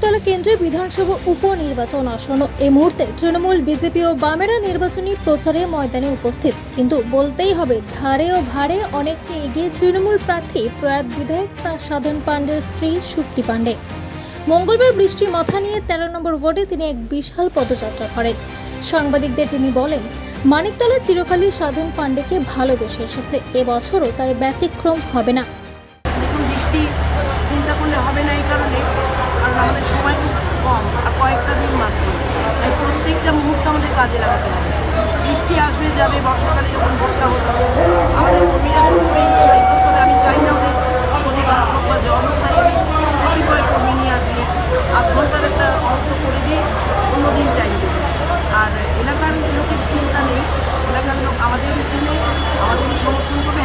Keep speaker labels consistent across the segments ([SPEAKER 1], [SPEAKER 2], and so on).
[SPEAKER 1] বিধানসভা উপনির্বাচন আসন্ন। এই মুহূর্তে তৃণমূল, বিজেপি ও বামেরা নির্বাচনী প্রচারে ময়দানে উপস্থিত। কিন্তু বলতেই হবে, ধারে ও ভারে অনেকটা এগিয়ে তৃণমূল প্রার্থী প্রয়াত বিধায়ক সাধন পাণ্ডের স্ত্রী সুপ্তি পাণ্ডে। মঙ্গলবার বৃষ্টি মাথা নিয়ে তেরো নম্বর ওয়ার্ডে তিনি এক বিশাল পদযাত্রা করেন। সাংবাদিকদের তিনি বলেন, মানিকতলা চিরকালই সাধন পাণ্ডেকে ভালোবেসে এসেছে। এবছরও তার ব্যতিক্রম হবে না
[SPEAKER 2] দেখুন বৃষ্টি চিন্তা করলে হবে না এই কারণে কারণ আমাদের সময় খুব কম আর কয়েকটা দিন মাত্র তাই প্রত্যেকটা মুহূর্ত আমাদের কাজে লাগাতে হবে। বৃষ্টি আসবে যাবে, বর্ষাকালে যখন ভোটটা হচ্ছে, আমাদের কর্মীরা সবসময় উৎসাহিত তবে আমি চাই না ওদের শরীর খারাপ হোক বা জ্বর হোক, তাই আমি কর্মী নিয়ে আসি আধ ঘণ্টার একটা ছোট্ট করে দিই অন্য দিন টাইম দেবো আর এলাকার লোকের চিন্তা নেই এলাকার লোক আমাদের পিছনে আমাদেরই সমর্থন করবে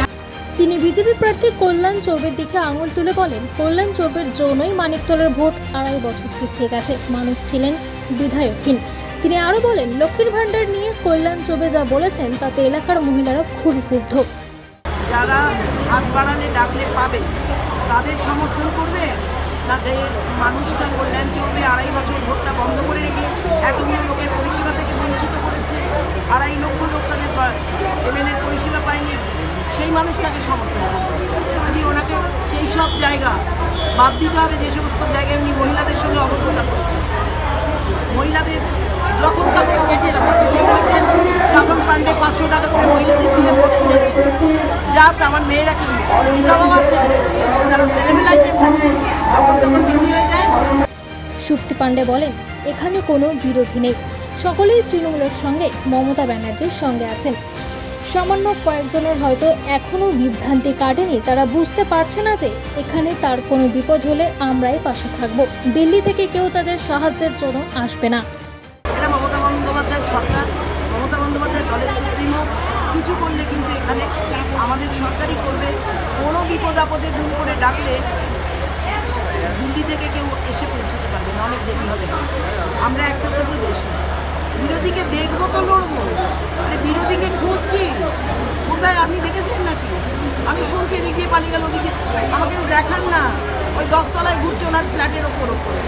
[SPEAKER 1] তিনি বিজেপি প্রার্থী কল্যাণ চৌবের দিকে আঙুল তুলে বলেন, কল্যাণ চৌবের জন্যই মানিকতলার ভোট আড়াই বছর পিছিয়ে গেছে। মানুষ ছিলেন বিধায়কহীন। তিনি আরও বলেন, লক্ষ্মীর ভাণ্ডার নিয়ে কল্যাণ চৌবে যা বলেছেন, তাতে এলাকার মহিলারা খুবই ক্ষুব্ধ
[SPEAKER 2] যারা হাত বাড়ালে ডাকলে পাবে, তাদের সমর্থন করবে না মানুষটা কল্যাণ চলবে আড়াই বছর ভোটটা বন্ধ করে রেখে এতগুলো লোকের পরিষেবা থেকে বঞ্চিত করেছে আড়াই লক্ষ লোক তাদের এমএলএর পরিষেবা পায়নি সেই মানুষটাকে সমর্থন করবে যদি ওনাকে সেই সব জায়গা বাদ দিতে হবে, যে সমস্ত জায়গায় উনি মহিলাদের সঙ্গে অবজ্ঞতা করেছেন মহিলাদের যখন তখন অবজ্ঞতা উনি বলেছেন, সাধন পাঁচশো টাকা করে মহিলাদের দিয়ে ভোট কিনেছে যাক আমার মেয়েরা কি বিধবা আছে, তারা ছেলেমেলাইতে যখন তখন বিক্রি হয়ে যায়।
[SPEAKER 1] সুপ্তি পাণ্ডে বলেন, এখানে কোনো বিরোধী নেই। সকলেই তৃণমূলের সঙ্গে মমতা ব্যানার্জির সঙ্গে আছেন। সামান্য কয়েকজনের হয়তো এখনও বিভ্রান্তি কাটেনি। তারা বুঝতে পারছে না যে এখানে তার কোনো বিপদ হলে আমরাই পাশে থাকব। দিল্লি থেকে কেউ তাদের সাহায্যের জন্য আসবে না।
[SPEAKER 2] এটা মমতা বন্দ্যোপাধ্যায়ের সরকার। মমতা বন্দ্যোপাধ্যায় দলের সুপ্রিমো। কিছু করলে কিন্তু এখানে আমাদের সরকারই করবে। কোনো বিপদ আপদে দূর করে ডাকলে দিল্লি থেকে কেউ এসে পৌঁছতে পারবে না। অনেক দেরি হবে আমরা অ্যাক্সেসেবল বেশি বিরোধীকে দেখব আমি শুনছি এদিক পালিয়ে গেল ওদিকে আমাকে দেখান না। ওই দশতলায় ঘুরছে ওনার ফ্ল্যাটের ওপর, ওপরে।